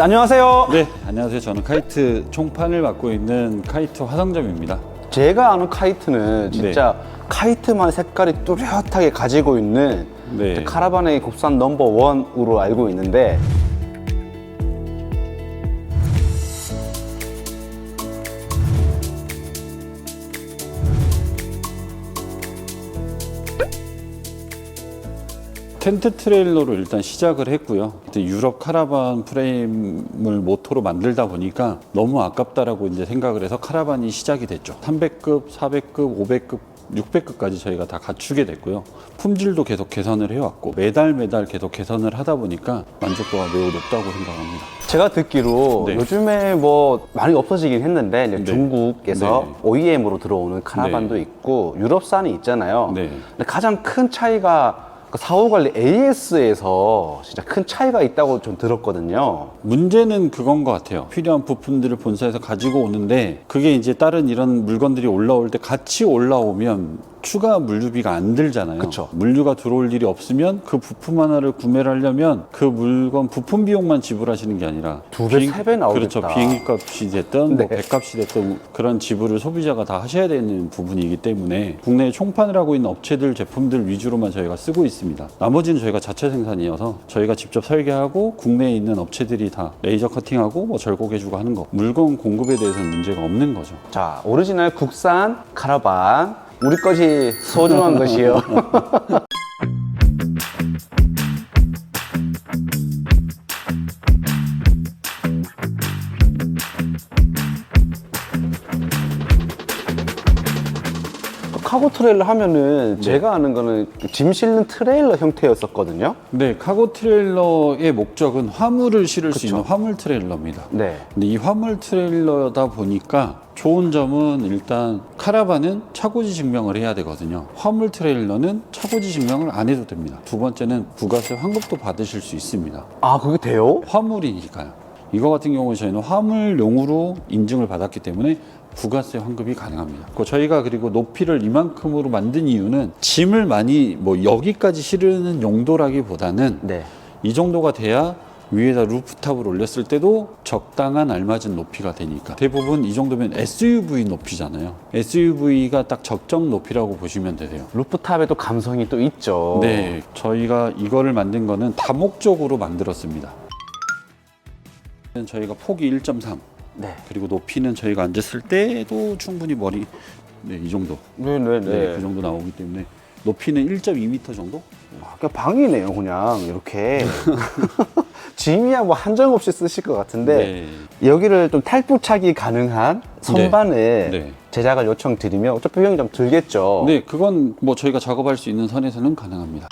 자, 안녕하세요. 네, 안녕하세요. 저는 카이트 총판을 맡고 있는 카이트 화성점입니다. 제가 아는 카이트는 진짜 카이트만 색깔이 뚜렷하게 가지고 있는 네. 카라반의 국산 넘버 원으로 알고 있는데 텐트 트레일러로 일단 시작을 했고요. 그때 유럽 카라반 프레임을 모토로 만들다 보니까 너무 아깝다라고 이제 생각을 해서 카라반이 시작이 됐죠. 300급, 400급, 500급, 600급까지 저희가 다 갖추게 됐고요. 품질도 계속 개선을 해왔고 매달 매달 계속 개선을 하다 보니까 만족도가 매우 높다고 생각합니다. 제가 듣기로 네. 요즘에 뭐 많이 없어지긴 했는데 네. 중국에서 네. OEM으로 들어오는 카라반도 네. 있고 유럽산이 있잖아요. 네. 근데 가장 큰 차이가 그 사후 관리 AS에서 진짜 큰 차이가 있다고 좀 들었거든요. 문제는 그건 것 같아요. 필요한 부품들을 본사에서 가지고 오는데 그게 이제 다른 이런 물건들이 올라올 때 같이 올라오면 추가 물류비가 안 들잖아요. 그쵸. 물류가 들어올 일이 없으면 그 부품 하나를 구매를 하려면 그 물건 부품 비용만 지불하시는 게 아니라 두 배, 비행- 세배 나오겠다. 그렇죠. 비행기 값이 됐든 네. 뭐 배값이 됐든 그런 지불을 소비자가 다 하셔야 되는 부분이기 때문에 국내에 총판을 하고 있는 업체들 제품들 위주로만 저희가 쓰고 있습니다. 나머지는 저희가 자체 생산이어서 저희가 직접 설계하고 국내에 있는 업체들이 다 레이저 커팅하고 뭐 절곡해주고 하는 거 물건 공급에 대해서는 문제가 없는 거죠. 자, 오리지널 국산 카라반. 우리 것이 소중한 것이요. 카고 트레일러 하면은 제가 아는 거는 짐 실는 트레일러 형태였었거든요. 네, 카고 트레일러의 목적은 화물을 실을 수. 있는 화물 트레일러입니다. 네. 근데 이 화물 트레일러다 보니까 좋은 점은 일단 카라반은 차고지 증명을 해야 되거든요. 화물 트레일러는 차고지 증명을 안 해도 됩니다. 두 번째는 부가세 환급도 받으실 수 있습니다. 아, 그게 돼요? 화물이니까요. 이거 같은 경우는 저희는 화물용으로 인증을 받았기 때문에 부가세 환급이 가능합니다. 그 저희가 그리고 높이를 이만큼으로 만든 이유는 짐을 많이 뭐 여기까지 실으는 용도라기보다는 네. 이 정도가 돼야 위에다 루프탑을 올렸을 때도 적당한 알맞은 높이가 되니까 대부분 이 정도면 SUV 높이잖아요. SUV가 딱 적정 높이라고 보시면 되세요. 루프탑에도 감성이 또 있죠. 네, 저희가 이거를 만든 거는 다목적으로 만들었습니다. 저희가 폭이 1.3 네. 그리고 높이는 저희가 앉았을 때도 충분히 머리 네, 이 정도 네 네 네. 네, 그 정도 나오기 때문에 높이는 1.2m 정도 아, 그냥 방이네요, 그냥 이렇게. 짐이야 뭐 한정 없이 쓰실 것 같은데 여기를 좀 탈부착이 가능한 선반을 네. 제작을 요청드리면 어차피 비용이 좀 들겠죠. 네, 그건 뭐 저희가 작업할 수 있는 선에서는 가능합니다.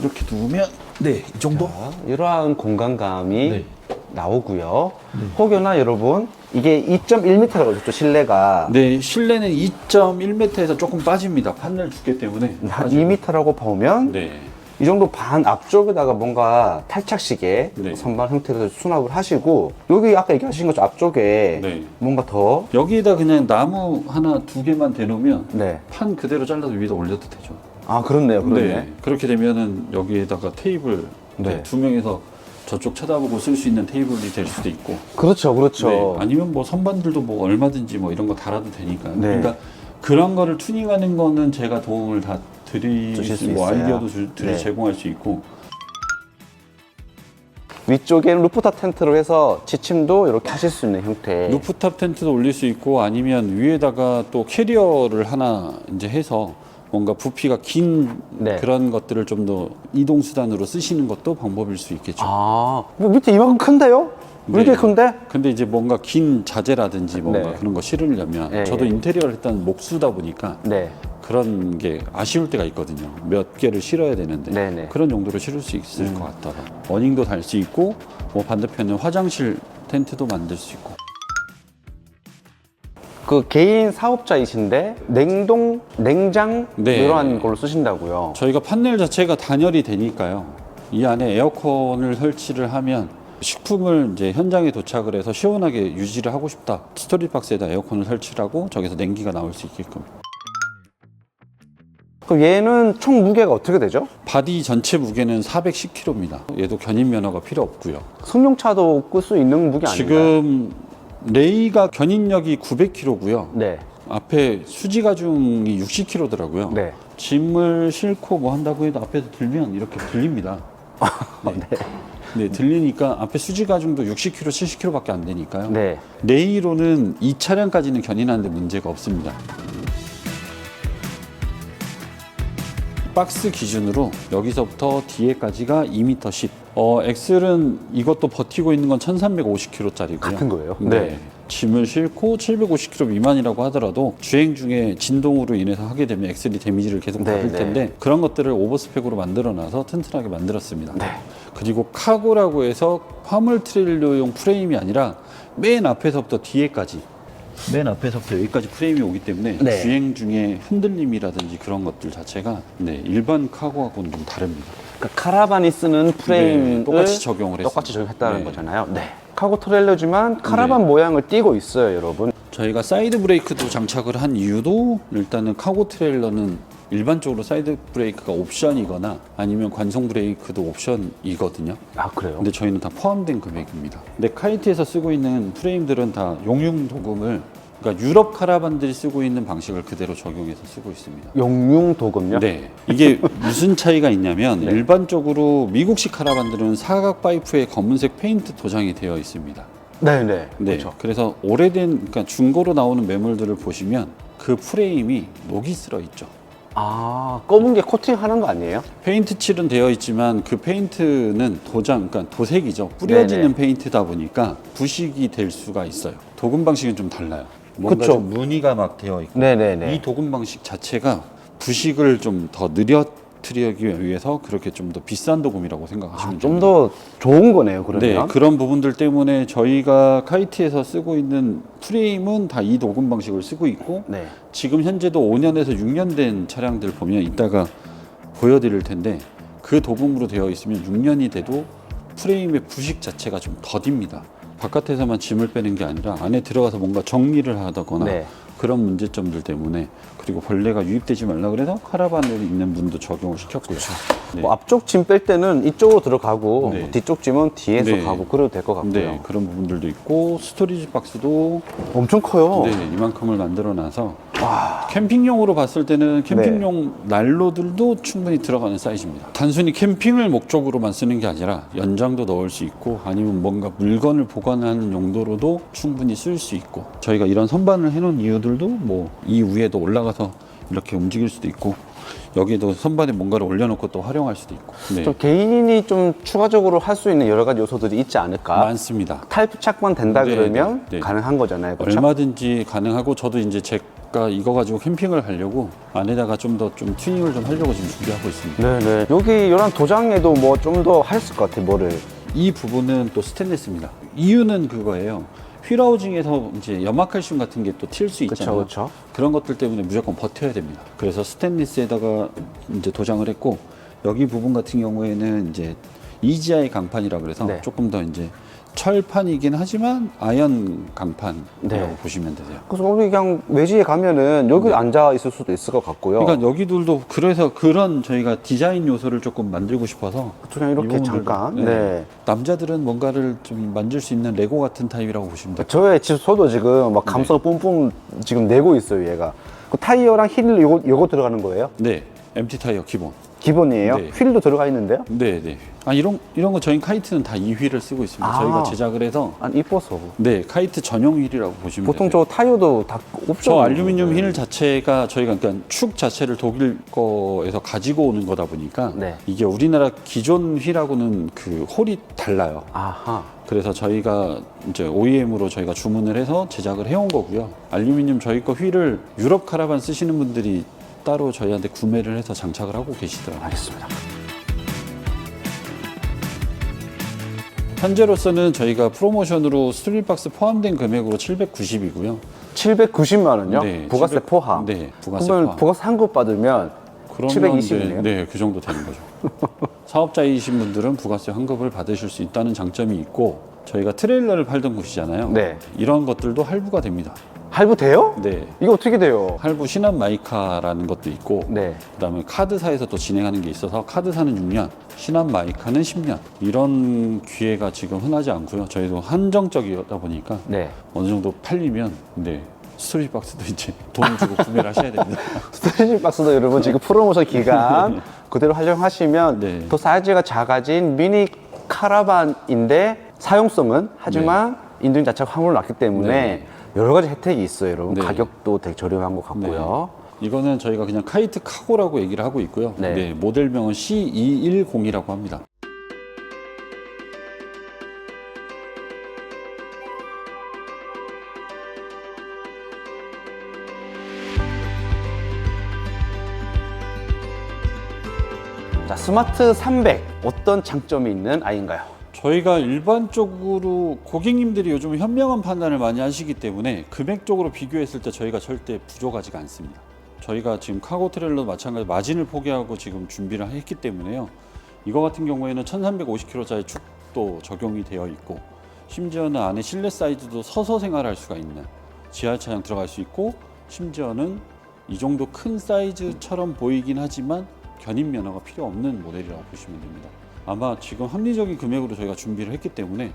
이렇게 두면 네, 이 정도? 자, 이러한 공간감이 네. 나오고요. 혹여나 여러분 이게 2.1m라고 그랬죠 실내가 네, 실내는 2.1m에서 조금 빠집니다. 판넬 두께 때문에. 한 빠지고. 2m라고 보면 네. 이 정도 반 앞쪽에다가 뭔가 탈착식의 네. 선반 형태로 수납을 하시고 여기 아까 얘기하신 것처럼 앞쪽에 네. 뭔가 더 여기에다 그냥 나무 하나 두 개만 대놓으면 네. 판 그대로 잘라서 위에다 올려도 되죠. 아 그렇네요, 그렇네. 네. 그렇게 되면은 여기에다가 테이블 네. 네, 두 명이서 저쪽 쳐다보고 쓸 수 있는 테이블이 될 수도 있고. 그렇죠, 그렇죠. 네, 아니면 뭐 선반들도 뭐 얼마든지 뭐 이런 거 달아도 되니까. 네. 그러니까 그런 거를 투닝하는 거는 제가 도움을 다 드릴 주실 수 수, 뭐 있어요. 아이디어도 주, 드릴 네. 제공할 수 있고. 위쪽에는 루프탑 텐트로 해서 지침도 이렇게 하실 수 있는 형태. 루프탑 텐트도 올릴 수 있고 아니면 위에다가 또 캐리어를 하나 이제 해서 뭔가 부피가 긴 네. 그런 것들을 좀 더 이동 수단으로 쓰시는 것도 방법일 수 있겠죠. 아, 뭐 밑에 이만큼 큰데요? 왜 이렇게 네. 큰데? 근데 이제 뭔가 긴 자재라든지 뭔가 네. 그런 거 실으려면 예, 저도 예. 인테리어를 일단 목수다 보니까 네. 그런 게 아쉬울 때가 있거든요. 몇 개를 실어야 되는데 네네. 음. 그런 용도로 실을 수 있을 것 같더라. 어닝도 달 수 있고 뭐 반대편은 화장실 텐트도 만들 수 있고. 그 개인 사업자이신데 냉동, 냉장 네. 이러한 걸로 쓰신다고요. 저희가 판넬 자체가 단열이 되니까요. 이 안에 에어컨을 설치를 하면 식품을 이제 현장에 도착을 해서 시원하게 유지를 하고 싶다. 스토리 박스에다 에어컨을 설치를 하고 저기서 냉기가 나올 수 있게끔. 그럼 얘는 총 무게가 어떻게 되죠? 바디 전체 무게는 410kg입니다. 얘도 견인 면허가 필요 없고요. 승용차도 끌 수 있는 무게 아닌가요? 지금 레이가 견인력이 900kg고요. 네. 앞에 수지 가중이 60kg더라고요. 네. 짐을 싣고 뭐 한다고 해도 앞에서 들면 이렇게 들립니다. 네. 네, 들리니까 앞에 수지 가중도 60kg, 70kg밖에 안 되니까요. 네. 레이로는 이 차량까지는 견인하는데 문제가 없습니다. 박스 기준으로 여기서부터 뒤에까지가 2m 10. 어, 엑셀은 이것도 버티고 있는 건 1350kg짜리고요. 같은 거예요? 네. 네. 짐을 싣고 750kg 미만이라고 하더라도 주행 중에 진동으로 인해서 하게 되면 엑셀이 데미지를 계속 네, 받을 네. 텐데 그런 것들을 오버스펙으로 만들어 놔서 튼튼하게 만들었습니다. 네. 그리고 카고라고 해서 화물 트레일러용 프레임이 아니라 맨 앞에서부터 뒤에까지 맨 앞에서부터 여기까지 프레임이 오기 때문에 네. 주행 중에 흔들림이라든지 그런 것들 자체가 네, 일반 카고하고는 좀 다릅니다. 그러니까 카라반이 쓰는 프레임을 네, 똑같이 적용을 똑같이 했습니다. 적용했다는 네. 거잖아요. 네. 카고 트레일러지만 카라반 모양을 띠고 있어요, 여러분. 저희가 사이드 브레이크도 장착을 한 이유도 일단은 카고 트레일러는 일반적으로 사이드 브레이크가 옵션이거나 아니면 관성 브레이크도 옵션이거든요. 아 그래요? 근데 저희는 다 포함된 금액입니다. 근데 카이트에서 쓰고 있는 프레임들은 다 용융 도금을 그러니까 유럽 카라반들이 쓰고 있는 방식을 그대로 적용해서 쓰고 있습니다. 용융 도금요? 네. 이게 무슨 차이가 있냐면 네. 일반적으로 미국식 카라반들은 사각 파이프에 검은색 페인트 도장이 되어 있습니다. 네, 네. 네. 그렇죠. 그래서 오래된 그러니까 중고로 나오는 매물들을 보시면 그 프레임이 녹이 쓸어 있죠. 아 검은 게 코팅하는 거 아니에요? 페인트 칠은 되어 있지만 그 페인트는 도장, 그러니까 도색이죠. 뿌려지는 네네. 페인트다 보니까 부식이 될 수가 있어요. 도금 방식은 좀 달라요. 뭔가 그쵸. 좀 무늬가 막 되어 있고 네, 네, 네. 이 도금 방식 자체가 부식을 좀 더 느려 뜨리기 위해서 그렇게 좀 더 비싼 도금이라고 생각하시면 됩니다. 좀더 좋은 거네요, 그러면. 네, 그런 부분들 때문에 저희가 카이트에서 쓰고 있는 프레임은 다 이 도금 방식을 쓰고 있고 네. 지금 현재도 5년에서 6년 된 차량들 보면 이따가 보여드릴 텐데 그 도금으로 되어 있으면 6년이 돼도 프레임의 부식 자체가 좀 더딥니다. 바깥에서만 짐을 빼는 게 아니라 안에 들어가서 뭔가 정리를 하다거나 네. 그런 문제점들 때문에 그리고 벌레가 유입되지 말라 그래서 카라반에 있는 문도 적용을 시켰고요. 네. 뭐 앞쪽 짐 뺄 때는 이쪽으로 들어가고 네. 뭐 뒤쪽 짐은 뒤에서 네. 가고 그래도 될 것 같고요. 네, 그런 부분들도 있고 스토리지 박스도 엄청 커요. 네, 이만큼을 만들어 놔서 캠핑용으로 봤을 때는 캠핑용 난로들도 충분히 들어가는 사이즈입니다. 단순히 캠핑을 목적으로만 쓰는 게 아니라 연장도 넣을 수 있고 아니면 뭔가 물건을 보관하는 용도로도 충분히 쓸 수 있고 저희가 이런 선반을 해놓은 이유들도 뭐 이 위에도 올라가서 이렇게 움직일 수도 있고 여기에도 선반에 뭔가를 올려놓고 또 활용할 수도 있고 네, 좀 개인이 좀 추가적으로 할 수 있는 여러 가지 요소들이 있지 않을까. 많습니다. 탈부착만 된다 네, 그러면 네, 네. 가능한 거잖아요. 그렇죠? 얼마든지 가능하고 저도 이제 제 가 이거 가지고 캠핑을 하려고 안에다가 좀 더 좀 튜닝을 좀 하려고 지금 준비하고 있습니다. 네네. 여기 이런 도장에도 뭐 좀더할수것 같아, 뭐를. 이 부분은 또 스테인리스입니다. 이유는 그거예요. 휠하우징에서 이제 염화칼슘 같은 게 또 튈수 그쵸, 있잖아요. 그쵸. 런 것들 때문에 무조건 버텨야 됩니다. 그래서 스테인리스에다가 이제 도장을 했고 여기 부분 같은 경우에는 이제 EGI 강판이라 그래서 네. 조금 더 이제 철판이긴 하지만 아연 강판이라고 네. 보시면 되세요. 그래서 우리 그냥 외지에 가면은 여기 앉아 있을 수도 있을 것 같고요. 네. 그러니까 여기들도 그래서 그런 저희가 디자인 요소를 조금 만들고 싶어서 그냥 이렇게 부분들도, 잠깐. 네. 네. 남자들은 뭔가를 좀 만질 수 있는 레고 같은 타입이라고 보시면 돼요. 저의 집 소도 지금 막 감성 뿜뿜 지금 내고 있어요, 얘가. 그 타이어랑 힐 요거, 요거 들어가는 거예요? 네, MT 타이어 기본. 기본이에요? 네. 휠도 들어가 있는데요? 네, 네. 아 이런 이런 거 저희 카이트는 다 이 휠을 쓰고 있습니다. 아. 저희가 제작을 해서 안 이뻐서. 네 카이트 전용 휠이라고 보시면 보통 되세요. 저 타이어도 다 옵션. 저 알루미늄 휠 자체가 저희가 그러니까 축 자체를 독일 거에서 가지고 오는 거다 보니까 네. 이게 우리나라 기존 휠하고는 그 홀이 달라요. 아하. 그래서 저희가 이제 OEM으로 저희가 주문을 해서 제작을 해온 거고요. 알루미늄 저희 거 휠을 유럽 카라반 쓰시는 분들이 따로 저희한테 구매를 해서 장착을 하고 계시더라고요. 알겠습니다. 현재로서는 저희가 프로모션으로 스트릿박스 포함된 금액으로 790이고요. 790만 원요? 네, 부가세 700 포함. 네, 부가세 그러면 포함. 부가세 한급 받으면 720 이네요? 네, 그 정도 되는 거죠. 사업자이신 분들은 부가세 환급을 받으실 수 있다는 장점이 있고 저희가 트레일러를 팔던 곳이잖아요. 네. 이런 것들도 할부가 됩니다. 할부 돼요? 네. 이거 어떻게 돼요? 할부 신한 마이카라는 것도 있고 네. 그다음에 카드사에서 또 진행하는 게 있어서 카드사는 6년, 신한 마이카는 10년 이런 기회가 지금 흔하지 않고요. 저희도 한정적이다 보니까 네. 어느 정도 팔리면 네 스토리 박스도 이제 돈 주고 구매를 하셔야 됩니다. 스트레칭 박스도 여러분 지금 프로모션 기간 그대로 활용하시면 네. 더 사이즈가 작아진 미니 카라반인데 사용성은 하지만 인도인 자체가 화물을 놨기 때문에 네. 여러 가지 혜택이 있어요, 여러분. 네. 가격도 되게 저렴한 것 같고요. 이거는 저희가 그냥 카이트 카고라고 얘기를 하고 있고요. 네. 네, 모델명은 C210이라고 합니다. 자, 스마트 300 어떤 장점이 있는 아이인가요? 저희가 일반적으로 고객님들이 요즘 현명한 판단을 많이 하시기 때문에 금액적으로 비교했을 때 저희가 절대 부족하지가 않습니다. 저희가 지금 카고 트레일러 마찬가지 마진을 포기하고 지금 준비를 했기 때문에요. 이거 같은 경우에는 1350kg짜리 축도 적용이 되어 있고 심지어는 안에 실내 사이즈도 서서 생활할 수가 있는 지하 차량 들어갈 수 있고 심지어는 이 정도 큰 사이즈처럼 보이긴 하지만 견인 면허가 필요 없는 모델이라고 보시면 됩니다. 아마 지금 합리적인 금액으로 저희가 준비를 했기 때문에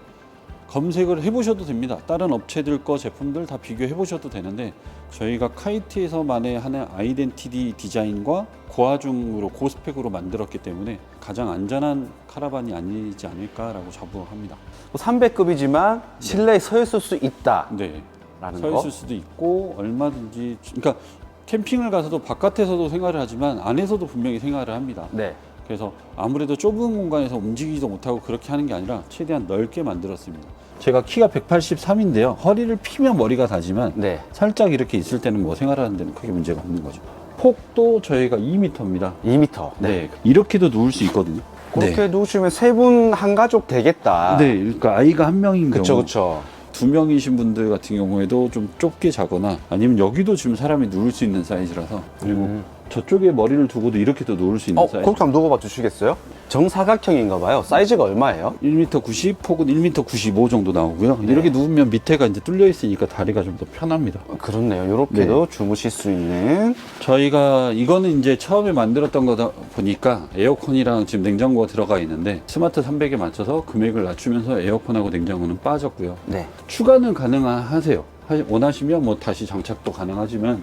검색을 해보셔도 됩니다. 다른 업체들 거 제품들 다 비교해 보셔도 되는데 저희가 카이트에서만의 하는 아이덴티티 디자인과 고화중으로 고스펙으로 만들었기 때문에 가장 안전한 카라반이 아니지 않을까라고 자부합니다. 300급이지만 실내에 서 있을 수 있다라는 네. 거. 서 있을 수도 있고 얼마든지 그러니까 캠핑을 가서도 바깥에서도 생활을 하지만 안에서도 분명히 생활을 합니다. 네. 그래서 아무래도 좁은 공간에서 움직이지도 못하고 그렇게 하는 게 아니라 최대한 넓게 만들었습니다. 제가 키가 183인데요. 허리를 피면 머리가 다지만 네. 살짝 이렇게 있을 때는 뭐 생활하는 데는 크게 문제가 없는 거죠. 폭도 저희가 2m입니다. 2m. 네. 이렇게도 누울 수 있거든요. 그렇게 누우시면 세 분 한 가족 되겠다. 네. 그러니까 아이가 한 명인 그쵸, 경우 그쵸. 두 명이신 분들 같은 경우에도 좀 좁게 자거나 아니면 여기도 지금 사람이 누울 수 있는 사이즈라서 그리고 음. 저쪽에 머리를 두고도 이렇게도 누울 수 있는 어, 사이즈. 그렇게 한번 누워봐 주시겠어요? 정사각형인가 봐요. 사이즈가 얼마예요? 1m 90, 폭은 1m 95 정도 나오고요. 네. 이렇게 누우면 밑에가 이제 뚫려 있으니까 다리가 좀 더 편합니다. 어, 그렇네요. 이렇게도 주무실 수 있는. 저희가 이거는 이제 처음에 만들었던 거다 보니까 에어컨이랑 지금 냉장고가 들어가 있는데 스마트 300에 맞춰서 금액을 낮추면서 에어컨하고 냉장고는 빠졌고요. 네. 추가는 가능하세요. 하- 원하시면 뭐 다시 장착도 가능하지만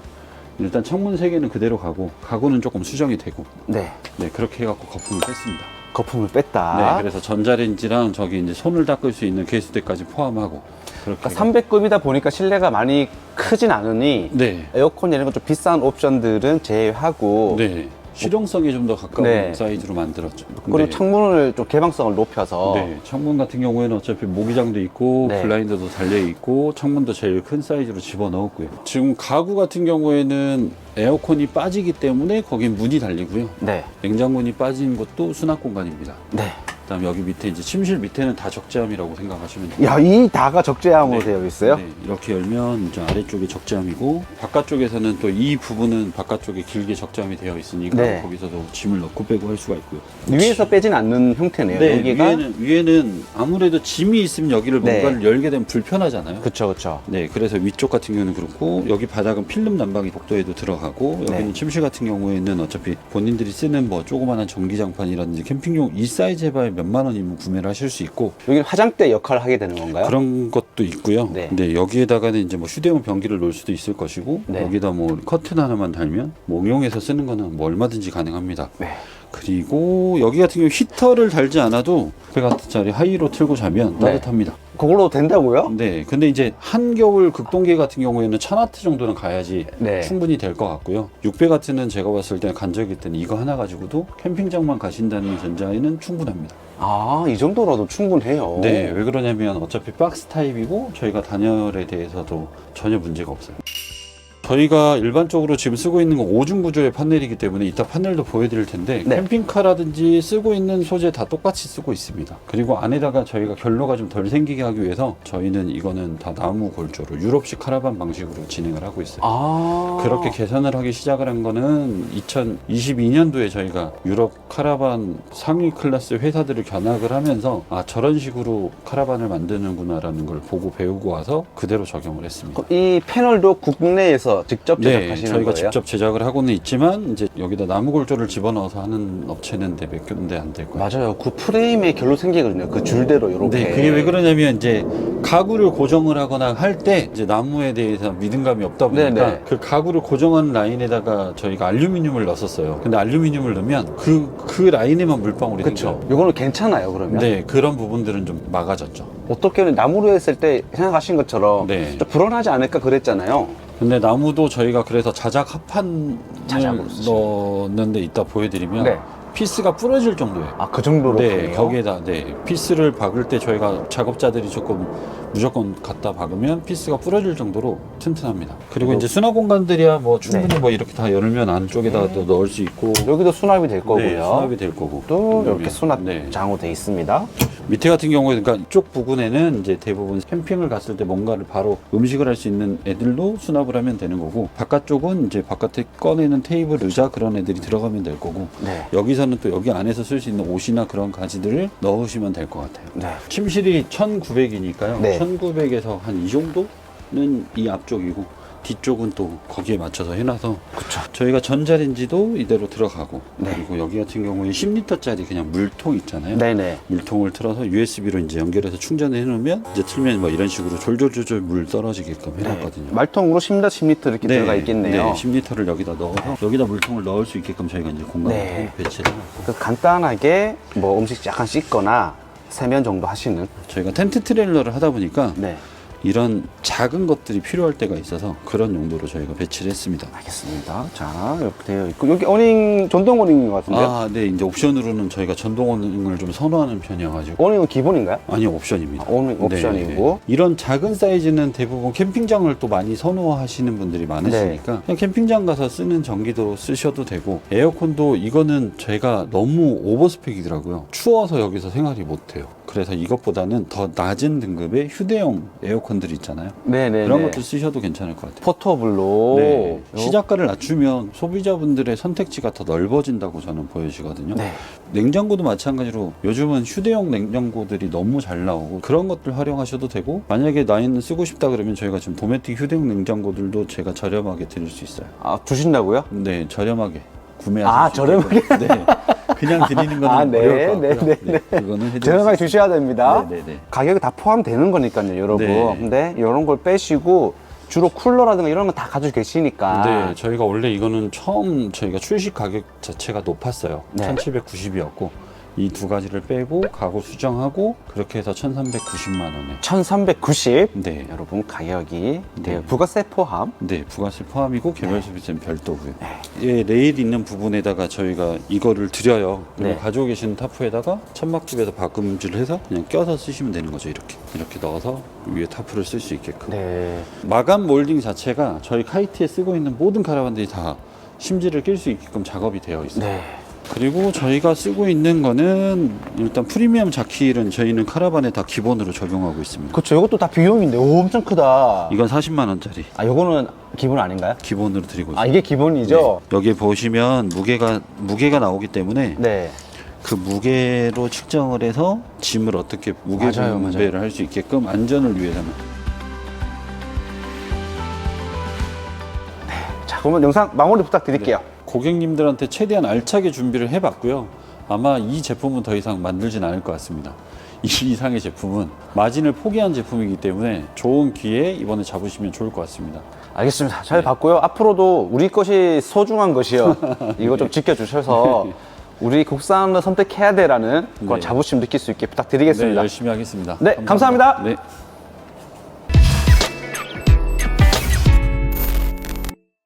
일단 창문 세 개는 그대로 가고 가구는 조금 수정이 되고 네. 네 그렇게 해갖고 거품을 뺐습니다. 거품을 뺐다. 네 그래서 전자레인지랑 저기 이제 손을 닦을 수 있는 개수대까지 포함하고 그렇게 그러니까 300급이다 보니까 실내가 많이 크진 않으니 네. 에어컨 이런 거 좀 비싼 옵션들은 제외하고 네. 실용성에 좀 더 가까운 네. 사이즈로 만들었죠. 그리고 네. 창문을 좀 개방성을 높여서 네, 창문 같은 경우에는 어차피 모기장도 있고 네. 블라인드도 달려 있고 창문도 제일 큰 사이즈로 집어 넣었고요. 지금 가구 같은 경우에는 에어컨이 빠지기 때문에 거긴 문이 달리고요. 네. 냉장고니 빠진 것도 수납 공간입니다. 네. 그다음 여기 밑에 이제 침실 밑에는 다 적재함이라고 생각하시면 돼요. 야, 이 다가 적재함으로 네. 되어 있어요? 네, 이렇게 열면 이제 아래쪽이 적재함이고 바깥쪽에서는 또 이 부분은 바깥쪽에 길게 적재함이 되어 있으니까 네. 거기서도 짐을 넣고 빼고 할 수가 있고요. 위에서 빼진 않는 형태네요. 네, 여기가 위에는 위에는 아무래도 짐이 있으면 여기를 네. 뭔가를 열게 되면 불편하잖아요. 그쵸, 그쵸. 네, 그래서 위쪽 같은 경우는 그렇고 여기 바닥은 필름 난방이 복도에도 들어가고 여기는 네. 침실 같은 경우에는 어차피 본인들이 쓰는 뭐 조그마한 전기장판이라든지 캠핑용 이 사이즈 해봐야 몇만 원이면 구매를 하실 수 있고 여기는 화장대 역할을 하게 되는 건가요? 그런 것도 있고요. 네. 네. 여기에다가는 이제 뭐 휴대용 변기를 놓을 수도 있을 것이고 네. 여기다 뭐 커튼 하나만 달면 뭐 응용해서 쓰는 거는 뭐 얼마든지 가능합니다. 네. 그리고 여기 같은 경우 히터를 달지 않아도 100와트짜리 하이로 틀고 자면 네. 따뜻합니다. 그걸로 된다고요? 네, 근데 이제 한겨울 극동계 같은 경우에는 1000와트 정도는 가야지 네. 충분히 될 것 같고요. 600 와트는 제가 봤을 때 간 적이 있더니 이거 하나 가지고도 캠핑장만 가신다는 전자에는 충분합니다. 아, 이 정도라도 충분해요. 네, 왜 그러냐면 어차피 박스 타입이고 저희가 단열에 대해서도 전혀 문제가 없어요. 저희가 일반적으로 지금 쓰고 있는 건 오중 구조의 판넬이기 때문에 이따 판넬도 보여드릴 텐데 네. 캠핑카라든지 쓰고 있는 소재 다 똑같이 쓰고 있습니다. 그리고 안에다가 저희가 결로가 좀 덜 생기게 하기 위해서 저희는 이거는 다 나무 골조로 유럽식 카라반 방식으로 진행을 하고 있어요. 아. 그렇게 개선을 하기 시작을 한 거는 2022년도에 저희가 유럽 카라반 상위 클래스 회사들을 견학을 하면서 아 저런 식으로 카라반을 만드는구나라는 걸 보고 배우고 와서 그대로 적용을 했습니다. 이 패널도 국내에서 직접 네, 제작하시는 저희가 거예요? 직접 제작을 하고는 있지만 이제 여기다 나무 골조를 집어넣어서 하는 업체는 네, 몇 군데 안될 거예요. 맞아요. 그 프레임에 결로 생기거든요. 그 줄대로 이렇게. 네, 그게 왜 그러냐면 이제 가구를 고정을 하거나 할 때 이제 나무에 대해서 믿음감이 없다 보니까 네네. 그 가구를 고정한 라인에다가 저희가 알루미늄을 넣었어요. 근데 알루미늄을 넣으면 그, 그 라인에만 물방울이 그렇죠. 생겨요. 이거는 괜찮아요. 그러면 네, 그런 부분들은 좀 막아졌죠. 어떻게는 나무로 했을 때 생각하신 것처럼 네. 좀 불안하지 않을까 그랬잖아요. 근데 나무도 저희가 그래서 자작 합판을 자작으로 쓰시는. 넣었는데 이따 보여드리면 네. 피스가 부러질 정도예요. 아 그 정도로 네, 크네요. 거기에다 네 피스를 박을 때 저희가 작업자들이 조금 무조건 갖다 박으면 피스가 부러질 정도로 튼튼합니다. 그리고 이제 수납 공간들이야 뭐 네. 충분히 뭐 이렇게 다 열면 안쪽에다 또 넣을 수 있고 여기도 수납이 될 거고요. 네, 수납이 될 거고 또 이렇게. 수납장으로 돼 있습니다. 밑에 같은 경우에 그러니까 이쪽 부분에는 이제 대부분 캠핑을 갔을 때 뭔가를 바로 음식을 할 수 있는 애들로 수납을 하면 되는 거고 바깥쪽은 이제 바깥에 꺼내는 테이블 의자 그런 애들이 들어가면 될 거고 네. 여기서 는 또 여기 안에서 쓸 수 있는 옷이나 그런 가지들을 넣으시면 될 것 같아요. 네. 침실이 1900이니까요. 네. 1900에서 한 이 정도는 이 앞쪽이고 뒤쪽은 또 거기에 맞춰서 해놔서 그쵸. 저희가 전자레인지도 이대로 들어가고 네. 그리고 여기 같은 경우에 10리터짜리 그냥 물통 있잖아요. 네네. 물통을 틀어서 USB로 이제 연결해서 충전을 해놓으면 이제 틀면 뭐 이런 식으로 졸졸졸졸 물 떨어지게끔 해놨거든요. 네. 말통으로 10리터, 10리터 이렇게 들어가 있겠네요. 네, 10리터를 여기다 넣어서 여기다 물통을 넣을 수 있게끔 저희가 이제 공간을 네. 배치를 해놨고 그 간단하게 뭐 음식 약간 씻거나 세면 정도 하시는. 저희가 텐트 트레일러를 하다 보니까 네. 이런 작은 것들이 필요할 때가 있어서 그런 용도로 저희가 배치를 했습니다. 알겠습니다. 자, 이렇게 되어 있고 여기 어닝 전동 어닝인 것 같은데요? 아, 네, 이제 옵션으로는 저희가 전동 어닝을 좀 선호하는 편이어가지고 어닝은 기본인가요? 아니 옵션입니다. 아, 어닝 옵션이고. 네. 이런 작은 사이즈는 대부분 캠핑장을 또 많이 선호하시는 분들이 많으시니까 네. 그냥 캠핑장 가서 쓰는 전기도 쓰셔도 되고 에어컨도 이거는 제가 너무 오버스펙이더라고요. 추워서 여기서 생활이 못해요. 그래서 이것보다는 더 낮은 등급의 휴대용 에어컨들 있잖아요. 네네. 그런 것도 쓰셔도 괜찮을 것 같아요. 포터블로. 네. 요- 시작가를 낮추면 소비자분들의 선택지가 더 넓어진다고 저는 보여지거든요. 네. 냉장고도 마찬가지로 요즘은 휴대용 냉장고들이 너무 잘 나오고 그런 것들 활용하셔도 되고 만약에 나이는 쓰고 싶다 그러면 저희가 지금 도메틱 휴대용 냉장고들도 제가 저렴하게 드릴 수 있어요. 아, 주신다고요? 네, 저렴하게 구매하실 아, 수 저렴하게? 네. 그냥 드리는 거는 아, 네, 어려울 것 같고요. 네, 네, 그거는 해드릴 저렴하게 수 주셔야 됩니다. 네, 네, 네. 가격이 다 포함되는 거니까요, 여러분. 네. 근데 이런 걸 빼시고 주로 쿨러라든가 이런 거다 가지고 계시니까. 네, 저희가 원래 이거는 처음 저희가 출시 가격 자체가 높았어요. 네. 1,790이었고 이 두 가지를 빼고 가구 수정하고 그렇게 해서 1,390만 원에 1390. 네. 여러분 가격이 네. 네. 부가세 포함. 네, 부가세 포함이고 개별 소비세는 별도고요. 네. 예, 레일 있는 부분에다가 저희가 이거를 드려요. 그리고 네. 가지고 계시는 타프에다가 천막집에서 바꿈질을 해서 그냥 껴서 쓰시면 되는 거죠. 이렇게 이렇게 넣어서 위에 타프를 쓸 수 있게끔. 네. 마감 몰딩 자체가 저희 카이트에 쓰고 있는 모든 카라반들이 다 심지를 낄 수 있게끔 작업이 되어 있어요. 네. 그리고 저희가 쓰고 있는 거는 일단 프리미엄 자키일은 저희는 카라반에 다 기본으로 적용하고 있습니다. 그렇죠. 이것도 다 비용인데 오, 엄청 크다. 이건 40만 원짜리 아, 요거는 기본 아닌가요? 기본으로 드리고 아, 있습니다. 이게 기본이죠? 네. 여기 보시면 무게가 무게가 나오기 때문에 네. 그 무게로 측정을 해서 짐을 어떻게 무게 맞아요, 분배를 할 수 있게끔 안전을 위해서는 자, 그러면 영상 마무리 부탁드릴게요. 고객님들한테 최대한 알차게 준비를 해봤고요. 아마 이 제품은 더 이상 만들진 않을 것 같습니다. 이 이상의 제품은 마진을 포기한 제품이기 때문에 좋은 기회 이번에 잡으시면 좋을 것 같습니다. 알겠습니다. 잘 봤고요. 앞으로도 우리 것이 소중한 것이요. 이거 좀 지켜주셔서 우리 국산을 선택해야 돼라는 그런 네. 자부심 느낄 수 있게 네, 부탁드리겠습니다. 열심히 하겠습니다. 네, 감사합니다. 네.